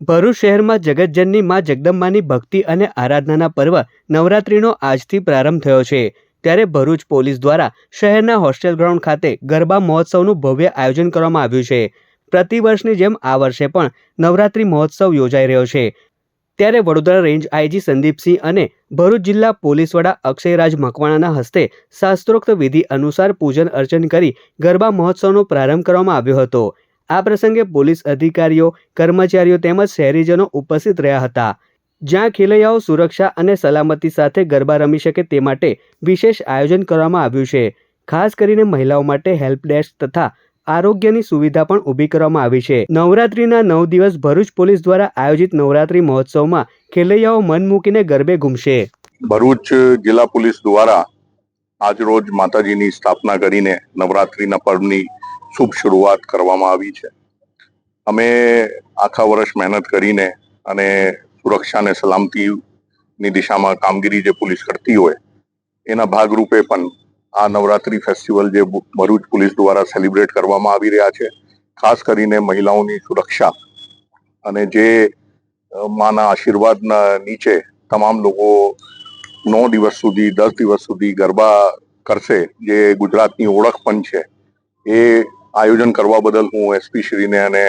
ભરૂચ શહેરમાં જગતજનની મા જગદંબાની ભક્તિ અને આરાધનાના પર્વ નવરાત્રિનો આજથી પ્રારંભ થયો છે. ત્યારે ભરૂચ પોલીસ દ્વારા શહેરના હોસ્ટેલ ગ્રાઉન્ડ ખાતે ગરબા મહોત્સવનું ભવ્ય આયોજન કરવામાં આવ્યું છે. પ્રતિવર્ષની જેમ આ વર્ષે પણ નવરાત્રિ મહોત્સવ યોજાઈ રહ્યો છે. ત્યારે વડોદરા રેન્જ આઈજી સંદીપસિંહ અને ભરૂચ જિલ્લા પોલીસ વડા અક્ષયરાજ મકવાણાના હસ્તે શાસ્ત્રોક્ત વિધિ અનુસાર પૂજન અર્ચન કરી ગરબા મહોત્સવનો પ્રારંભ કરવામાં આવ્યો હતો. આ પ્રસંગે પોલીસ અધિકારીઓ, કર્મચારીઓ તેમજ શહેરીજનો ઉપસ્થિત રહ્યા હતા. જ્યાં ખેલૈયાઓ સુરક્ષા અને સલામતી સાથે ગરબા રમી શકે તે માટે વિશેષ આયોજન કરવામાં આવ્યું છે. ખાસ કરીને મહિલાઓ માટે હેલ્પ ડેસ્ક તથા આરોગ્યની સુવિધા પણ ઊભી કરવામાં આવી છે. નવરાત્રીના નવ દિવસ ભરૂચ પોલીસ દ્વારા આયોજિત નવરાત્રી મહોત્સવમાં ખેલૈયાઓ મન મૂકીને ગરબે ઘૂમશે. ભરૂચ જિલ્લા પોલીસ દ્વારા આજરોજ માતાજીની સ્થાપના કરીને નવરાત્રિના પર્વની શુભ શરૂઆત કરવામાં આવી છે. અમે આખા વર્ષ મહેનત કરીને અને સુરક્ષા અને સલામતીની દિશામાં કામગીરી જે પોલીસ કરતી હોય, એના ભાગરૂપે પણ આ નવરાત્રી ફેસ્ટિવલ જે ભરૂચ પોલીસ દ્વારા સેલિબ્રેટ કરવામાં આવી રહ્યા છે, ખાસ કરીને મહિલાઓની સુરક્ષા અને જે માના આશીર્વાદના નીચે તમામ લોકો નવ દિવસ સુધી, દસ દિવસ સુધી ગરબા કરશે, જે ગુજરાતની ઓળખ પણ છે, એ આયોજન કરવા બદલ હું એસપી શ્રીને અને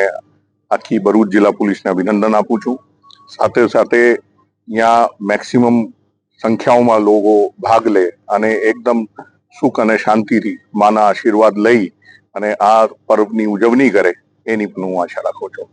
આખી ભરૂચ જિલ્લા પોલીસને અભિનંદન આપું છું. સાથે સાથે અહીંયા મેક્સિમમ સંખ્યાઓમાં લોકો ભાગ લે અને એકદમ સુખ અને શાંતિથી માના આશીર્વાદ લઈ અને આ પર્વની ઉજવણી કરે, એની પણ હું આશા રાખું છું.